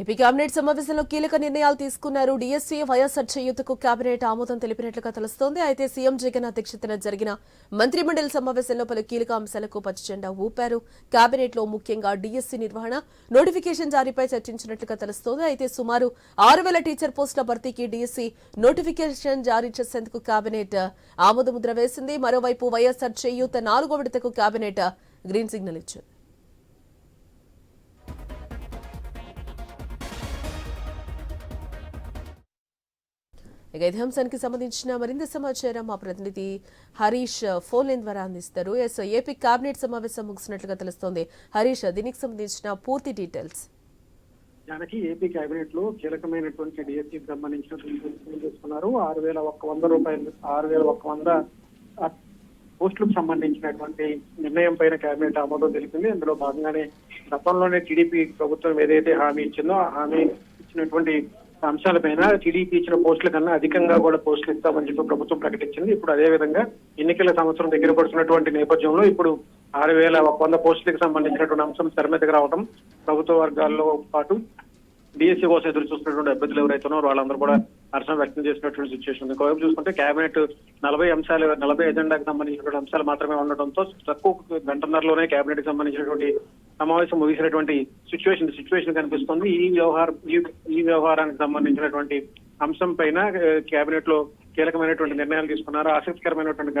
AP cabinet సమావేశంలో కీలక నిర్ణయాలు తీసుకున్నారు. డీఎస్సీ వైఎస్ఆర్ చేయూతకు కేబినెట్ ఆమోదం తెలిపినట్లుగా తెలుస్తోంది. అయితే సీఎం జగన్ అధ్యక్షతన జరిగిన మంత్రిమండలి సమావేశంలో పలు కీలక అంశాలకు పచ్చజెండా ఊపారు. కేబినెట్లో ముఖ్యంగా డీఎస్సీ నిర్వహణ నోటిఫికేషన్ జారీపై చర్చించినట్లుగా తెలుస్తోంది. అయితే సుమారు ఆరు వేల టీచర్ పోస్టుల భర్తీకి డీఎస్సీ నోటిఫికేషన్ జారీ చేసేందుకు కేబినెట్ ఆమోదముద్ర వేసింది. మరోవైపు వైఎస్ఆర్ చేయూత నాలుగో విడతకు కేబినెట్ గ్రీన్ సిగ్నల్ ఇచ్చింది. ఇక ఇదే అంశానికి సంబంధించిన మరింత సమాచారం మా ప్రతినిధి హరీష్ ఫోన్లైన్ ద్వారా అందిస్తారు. ఎస్ ఏపీ కేబినెట్ సమావేశం ముగిసినట్లుగా తెలుస్తోంది. హరీష్ దీనికి సంబంధించిన పూర్తి డీటెయిల్స్. దానికి ఏపీ కేబినెట్లో కీలకమైనటువంటి డిఎస్సీకి సంబంధించిన నిర్ణయం తీసుకున్నారు. ఆరు వేల ఒక్క వంద రూపాయలు ఆరు వేల ఒక్క వంద పోస్టులకు సంబంధించినటువంటి నిర్ణయం పైన కేబినెట్ ఆమోదం తెలిపింది. అందులో భాగంగానే గతంలోనే టీడీపీ ప్రభుత్వం ఏదైతే హామీ ఇచ్చిందో ఆ హామీ ఇచ్చినటువంటి అంశాలపైన టీడీపీ ఇచ్చిన పోస్టుల కన్నా అధికంగా కూడా పోస్టులు ఇస్తామని చెప్పి ప్రభుత్వం ప్రకటించింది. ఇప్పుడు అదే విధంగా ఎన్నికల సంవత్సరం దగ్గర పడుతున్నటువంటి నేపథ్యంలో ఇప్పుడు ఆరు వేల ఒక వంద పోస్టులకు సంబంధించినటువంటి అంశం తెర మీదకి రావడం ప్రభుత్వ వర్గాల్లో పాటు డిఎస్సీ కోసం ఎదురు చూస్తున్నటువంటి అభ్యర్థులు ఎవరైతే ఉన్నారో వాళ్ళందరూ కూడా హర్షం వ్యక్తం చేసినటువంటి సిచ్యువేషన్ ఉంది. ఒకవైపు చూసుకుంటే కేబినెట్ నలభై అంశాలు నలభై ఎజెండాకి సంబంధించినటువంటి అంశాలు మాత్రమే ఉండటంతో తక్కువ గంటన్నరలోనే కేబినెట్కి సంబంధించినటువంటి సమావేశం ముగిసినటువంటి సిచ్యువేషన్ సిచ్యువేషన్ కనిపిస్తుంది. ఈ వ్యవహారం ఈ- వ్యవహారానికి సంబంధించినటువంటి అంశం పైన కేబినెట్లో కీలకమైనటువంటి నిర్ణయాలు తీసుకున్నారు. ఆసక్తికరమైనటువంటి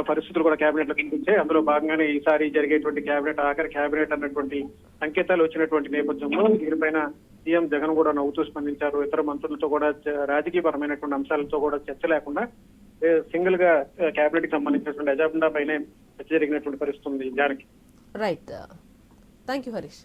పరిస్థితులు కూడా కేబినెట్లో కనిపించాయి. అందులో భాగంగానే ఈసారి జరిగేటువంటి కేబినెట్ ఆఖరి కేబినెట్ అన్నటువంటి సంకేతాలు వచ్చినటువంటి నేపథ్యంలో దీనిపైన సీఎం జగన్ కూడా నవ్వుతూ స్పందించారు. ఇతర మంత్రులతో కూడా రాజకీయ రాజకీయపరమైనటువంటి అంశాలతో కూడా చర్చ లేకుండా సింగిల్గా కేబినెట్కి సంబంధించినటువంటి ఎజెండా పైనే చర్చ జరిగినటువంటి పరిస్థితి ఉంది రైట్ థ్యాంక్ యూ హరీష్